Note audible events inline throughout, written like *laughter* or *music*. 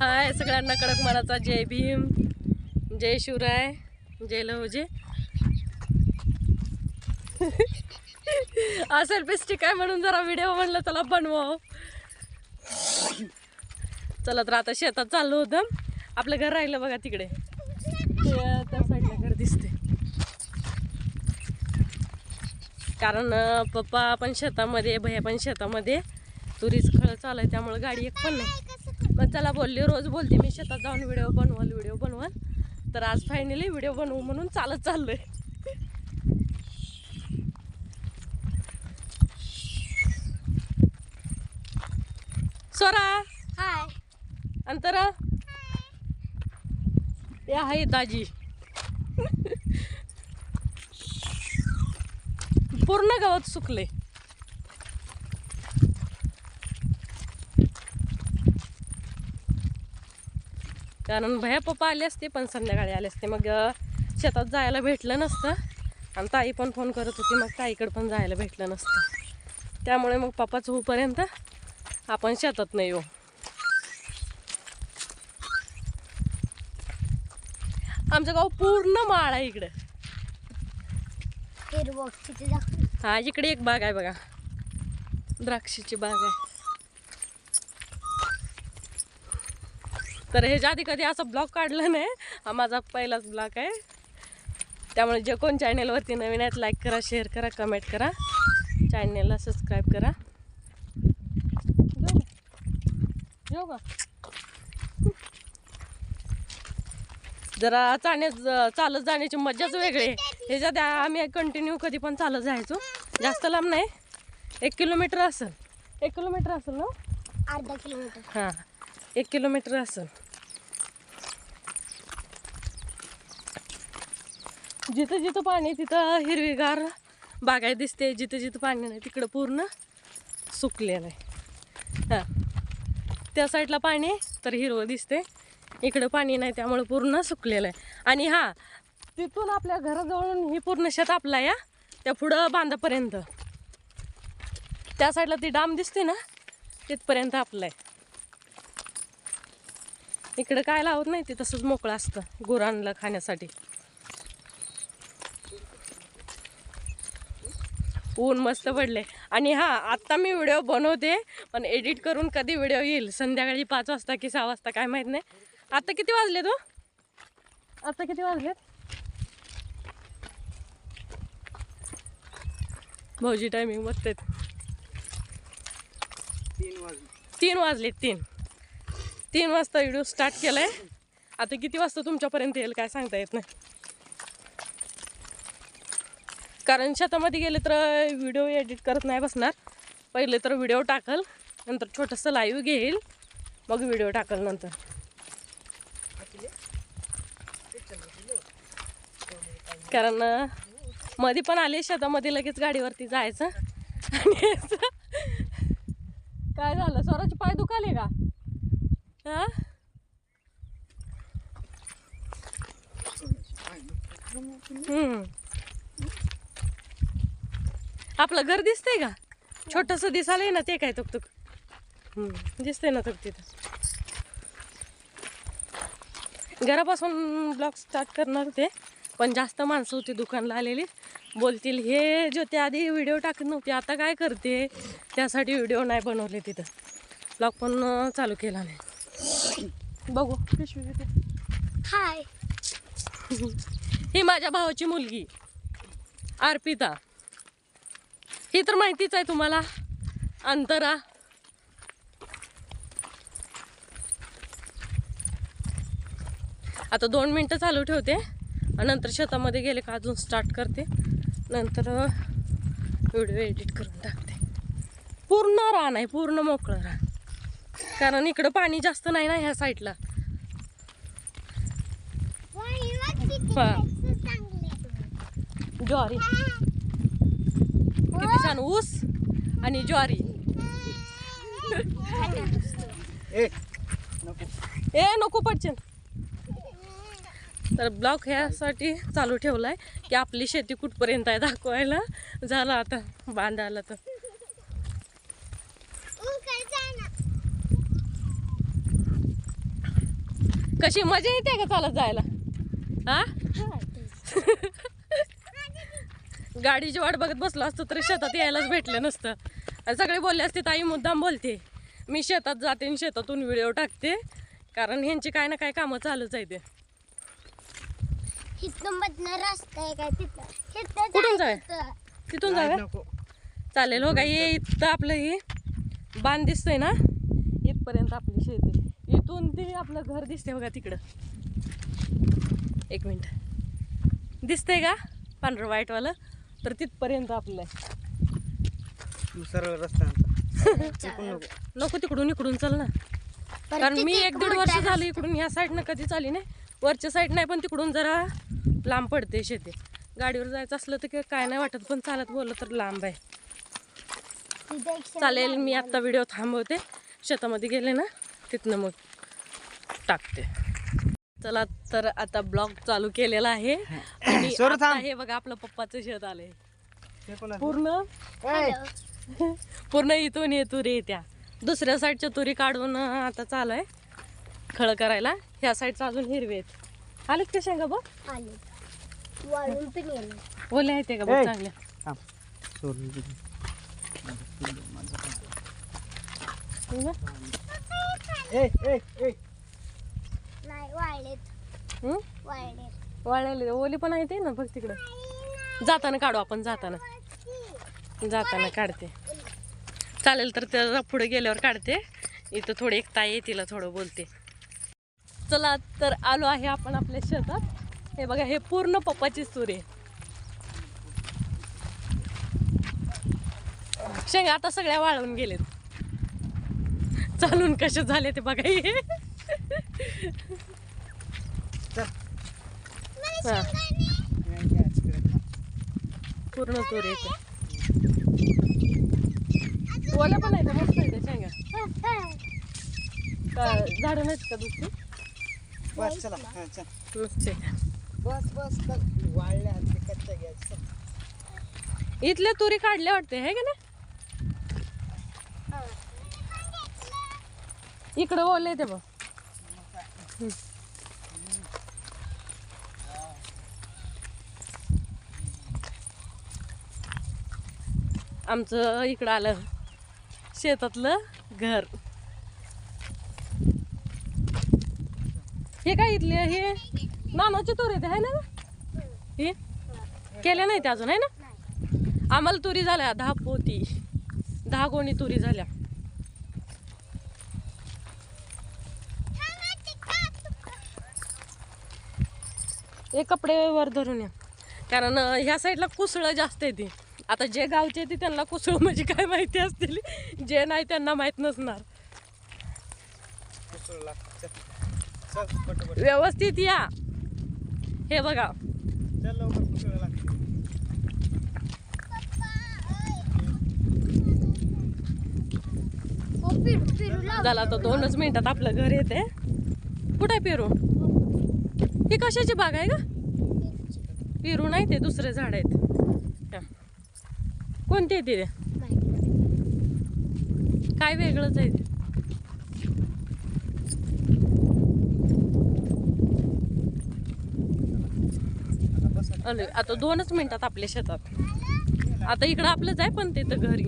हाय सगळ्यांना कडक मनाचा जय भीम जय शिवराय जय लहोजे. असेल पेस्टिक आहे म्हणून जरा व्हिडिओ म्हणलं चला बनवाव. चला तर आता शेतात चाललो होतं. आपलं घर राहिलं बघा तिकडे. त्या साईडला घर दिसते कारण पप्पा पण शेतामध्ये भैया पण शेतामध्ये. तुरीच खळ चालू आहे त्यामुळे गाडी एक पण नाही. मग चला बोलली रोज बोलते मी शेतात जाऊन व्हिडिओ बनवाल व्हिडिओ बनवाल. तर आज फायनली व्हिडिओ बनवू म्हणून चालत चाललोय. स्वरा हाय. अंतरा! हे आहे दाजी. पूर्ण गावात सुकले. कारण भया पप्पा आले असते पण संध्याकाळी आले असते. मग शेतात जायला भेटलं नसतं. आणि ताई पण फोन करत होती मग ताईकडे पण जायला भेटलं नसतं. त्यामुळे मग पप्पाच होईपर्यंत आपण शेतात नाही येऊ. आमचं गाव पूर्ण माळ आहे इकडं. हा इकडे एक बाग आहे बघा. द्राक्षीची बाग आहे. तर ह्याच्या आधी कधी असा ब्लॉग काढला नाही हा माझा पहिलाच ब्लॉग आहे. त्यामुळे जे कोण चॅनेलवरती नवीन आहेत लाईक करा शेअर करा कमेंट करा. चॅनेलला सबस्क्राईब करा. का? जरा चालण्यात चालत जाण्याची मजाच वेगळी आहे. ह्याच्यात आम्ही कंटिन्यू कधी पण चालत जायचो. जास्त लांब नाही. एक किलोमीटर असेल. एक किलोमीटर असेल ना? अर्धा किलोमीटर. हां. एक किलोमीटर असेल. जिथं जिथं पाणी तिथं हिरवीगार बागाय दिसते. जिथं जिथं पाणी नाही तिकडं पूर्ण सुकलेलं आहे. हां. त्या साईडला पाणी तर हिरवं दिसते. इकडं पाणी नाही त्यामुळे पूर्ण सुकलेलं आहे. आणि हां तिथून आपल्या घराजवळून ही पूर्ण शेत आपला आहे, या त्या पुढं बांधापर्यंत. त्या साईडला ती डाम दिसते ना तिथपर्यंत आपलं आहे. इकडं काय लावत नाही ते तसंच मोकळं असतं गुरांना खाण्यासाठी. ऊन मस्त पडले आणि हा आत्ता मी व्हिडिओ बनवते पण एडिट करून कधी व्हिडिओ येईल? संध्याकाळी पाच वाजता की सहा वाजता काय माहीत नाही. आता किती वाजले तो हो? आता किती वाजलेत? भाऊजी टायमिंग बघतात तीन वाजले. तीन तीन. तीन वाजता व्हिडिओ स्टार्ट केलाय. आता किती वाजता तुमच्यापर्यंत येईल काय सांगता येत नाही. कारण शेतामध्ये गेले तर व्हिडिओ एडिट करत नाही बसणार. पहिले तर व्हिडिओ टाकल नंतर छोटंसं लाईव्ह घेईल मग व्हिडिओ टाकल नंतर. कारण मध्ये पण आले शेतामध्ये लगेच गाडीवरती जायचं. आणि यायचं. काय झालं स्वराचे पाय दुखाले का हा हम्म. आपलं घर दिसतंय का? छोटस दिसालंय ना ते काय तुक तुक दिसतंय ना तुक तिथं. घरापासून ब्लॉग स्टार्ट करणार होते पण जास्त माणसं होती दुकानला आलेली. बोलतील हे जो त्याआधी व्हिडिओ टाकत नव्हते आता काय करते? त्यासाठी व्हिडिओ नाही बनवले तिथं. ब्लॉग पण चालू केला नाही. बघू पिशवी. हाय. ही माझ्या भावाची मुलगी अर्पिता. ही तर माहितीच आहे तुम्हाला अंतरा. आता दोन मिनटं चालू ठेवते नंतर शेतामध्ये गेले का अजून स्टार्ट करते. नंतर व्हिडिओ एडिट करून टाकते. पूर्ण रान आहे पूर्ण मोकळं रान. कारण इकडं पाणी जास्त नाही ना ह्या साईडला हा. ज्वारी. किती छान ऊस आणि ज्वारी. ए नको पडचन तर ब्लॉग ह्यासाठी चालू ठेवलाय की आपली शेती कुठपर्यंत आहे दाखवायला. झालं आता बांधायला तर. कशी मजा येते का चालत जायला? हा? *laughs* गाडीची वाट बघत बसलो असतो तरी शेतात यायलाच भेटलं नसतं. आणि सगळे बोलले असते ताई मुद्दाम बोलते. मी शेतात जाते आणि शेतातून व्हिडिओ टाकते. कारण ह्यांची काय ना काय कामं चालूच आहे ते. काय कुठून जायचं. जाऊया? तिथून जाऊया चालेल हो का ये इथं आपलं हे बांध दिसतंय ना? इथपर्यंत आपली शेती. इथून ते आपलं घर दिसतंय बघा तिकडं. एक मिनिट. दिसतंय का? पांढरं व्हाईटवालं तर तिथपर्यंत आपलं आहे. सरळ रस्ता नको. तिकडून इकडून चल ना. कारण मी एक दीड वर्ष झालं इकडून. ह्या साईडनं कधी चाली नाही. वरच्या साईड नाही पण तिकडून जरा लांब पडते शेती. गाडीवर जायचं असलं तर काय- नाही वाटत पण चालत बोललं तर लांब आहे. चालेल मी. आत्ता व्हिडिओ थांबवते. शेतामध्ये गेले ना तिथनं मग टाकते. चला तर आता ब्लॉग चालू केलेला आहे आणि सोरं आता थांब. हे बघा आपलं पप्पाचं शेत आलंय ते पण आहे. पूर्ण. *laughs* पूर्ण इथून ये तुरी येत्या दुसऱ्या साईडच्या तुरी काढून अं, आता चालू आहे खळ करायला ह्या साईडचा अजून हिरवे आहेत आलेत का शेंगा बघ आले वाळून पण आहेत ते का बघ ए. चांगल्या थांब. सोडून दे. हे बघ. ए, ए, ए. वाळलेत. वाळलेले. ओली पण आहे ते ना बघ तिकडं. जाताना काढू आपण जाताना. जाताना काढते. चालेल तर त्याला पुढे गेल्यावर काढते. इथं थोडे एक ताई आहे तिला थोडं बोलते. चला तर आलो आहे आपण आपल्या शेतात. हे बघा हे पूर्ण पप्पाची सूर आहे. शेंगा आता सगळ्या वाळून गेलेत. चालून कसे झाले ते बघा हे. हा. पूर्ण तूर येते ओल्या पण आहे का मस्त आहे शेंगा का झाडं नाहीत का दुसरी बस चला हा, चल. नुसते बस बस चल. वाळल्या आहेत ते कच्च्या घ्यायचं. इथल्या तुरी काढल्या वाटते हे का ना इकडं ओले ते बघ. आमचं इकडं आलं शेतातलं घर. हे काय इथले हे नानाची तुरी ते आहे ना हे? केल्या नाही ते अजून आहे ना? आम्हाला तुरी झाल्या दहा पोती. दहा कोणी तुरी झाल्या. हे कपडे वर धरून या. कारण ह्या साईडला कुसळं जास्त येते आता जे गावचे येते त्यांना कुसळ म्हणजे काय माहिती असतील? जे नाही त्यांना माहीत नसणार. व्यवस्थित या. हे बघा. झाला तर दोनच मिनिटात आपलं घर येते. कुठं पेरू? ही कशाची बाग आहे का पेरू नाही ते दुसरे झाड आहेत. कोणते आहे ते काय वेगळंच आहे ते? आता अरे, आता दोनच मिनिटात आपल्या शेतात. आता इकडं आपलंच आहे पण तिथं घरी.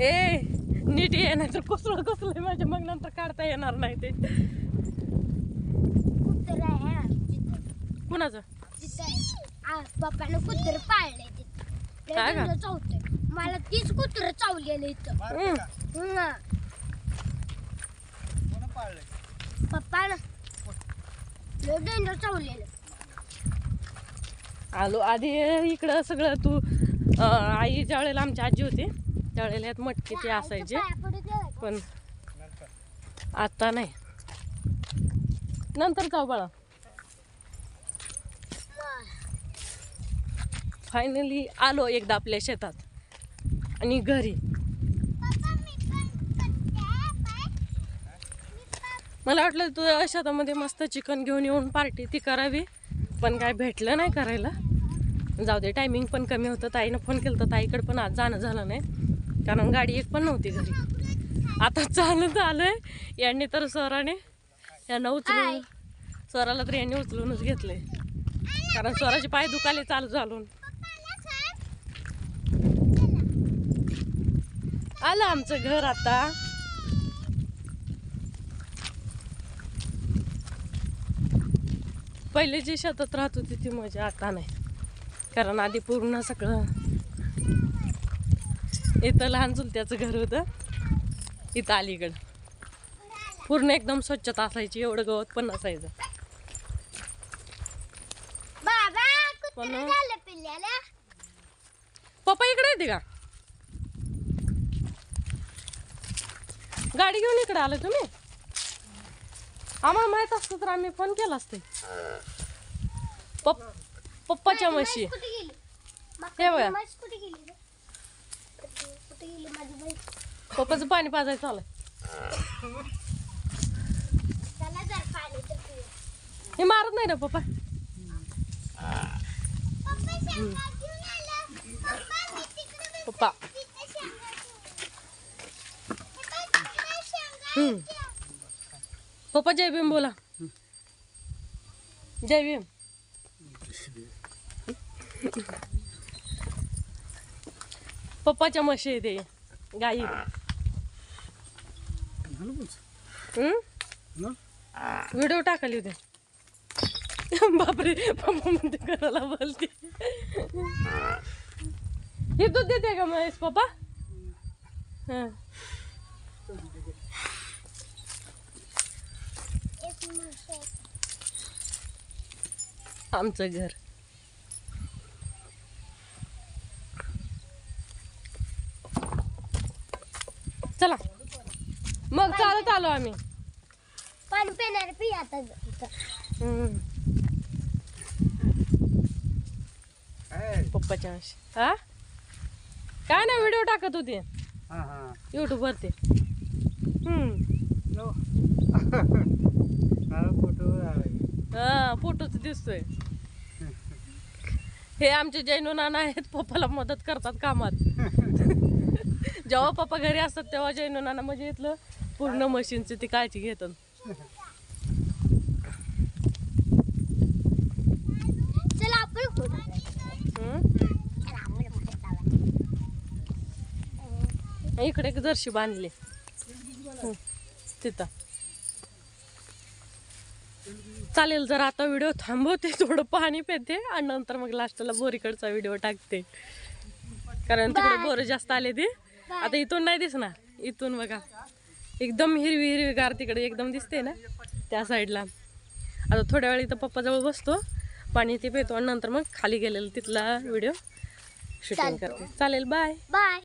ए! नीट ये नाही तर कुसळ कसलं माझ्या मग नंतर काढता येणार नाही ते कुत्र हा. कुणाचं पप्पानं कुत्र काय का? डेंजर चावतंय मला तीच कुत्र चावलेलं इथं का? हं. कोण पाळलंय? पप्पानं लय डेंजर चावलेलं आलो आधी इकडं सगळं तू अं, आई ज्या वेळेला आमची आजी होती त्यावेळेला यात मटकी ते असायचे? पण. आता नाही. नंतर जाऊ बाळा. फायनली आलो एकदा आपल्या शेतात. आणि घरी. मला वाटलं तू शेतामध्ये मस्त चिकन घेऊन येऊन पार्टी ती करावी. पण काय भेटलं नाही करायला. जाऊ दे टायमिंग पण कमी होतं. ताईनं फोन केलं तर ताईकडे पण आज जाणं झालं नाही. कारण गाडी एक पण नव्हती घरी. आता चालत आलोय. यांनी तर स्वराने यांना उचलून स्वराला तर यांनी उचलूनच घेतले कारण स्वराचे पाय दुखाले चालू चालून आलं आमचं घर आता. पहिले जी शेतात राहत होती ती मजा आता नाही. कारण आधी पूर्ण सगळं इथं लहान चुलत्याचं घर होतं. इथं अलीकडं पूर्ण एकदम स्वच्छता असायची एवढं गवत पण नसायचं. पिल्ल्याला? पप्पा इकडे येते का? गाडी घेऊन इकडे आले तुम्ही? आम्हाला माहीत असतं तर आम्ही फोन केला असते. पप पप्पाच्या म्हशी हे बघा म्हैस कुठे गेली रे? कुठे कुठे गेली माझी म्हैस पप्पाचं पाणी पाजायचं पिऊया. हे मारत नाही ना पप्पा? पप्पा आला. पप्पा जय भीम बोला. जय भीम. पप्पाच्या म्हशी आहे ते. गाई. व्हिडिओ टाकाली होते बापरे पप्पा म्हणते करायला बोलते. हे दूध देते का महेश पप्पा? हां. आमचं घर. चला. मग चालत आलो आम्ही. पाणी पिणार पी आता पप्पाच्या अंशी हा? काय ना व्हिडिओ टाकत होते. हा हा. युट्यूब वरती. *laughs* हा. हा फोटोच दिसतोय. *laughs* हे आमचे जैनो नाना आहेत पप्पाला मदत करतात कामात. *laughs* जेव्हा पप्पा घरी असतात तेव्हा जैनो नाना म्हणजे इथलं पूर्ण मशीनची ती काळजी घेतात. इकडे एक जर्शी बांधली. तिथं. चालेल जर आता व्हिडिओ थांबवते थोडं पाणी पिते आणि नंतर मग लास्टला बोरीकडचा व्हिडिओ टाकते. कारण तिकडे बोर जास्त आले ते. आता इथून नाही दिसणार. इथून बघा. एकदम हिरवी हिरवी गार तिकडे एकदम दिसते ना? त्या साईडला. आता थोड्या वेळ इथं पप्पाजवळ बसतो. पाणी ते पितो आणि नंतर मग खाली गेलेलं तिथला व्हिडिओ शूटिंग. करते. चालेल बाय. बाय.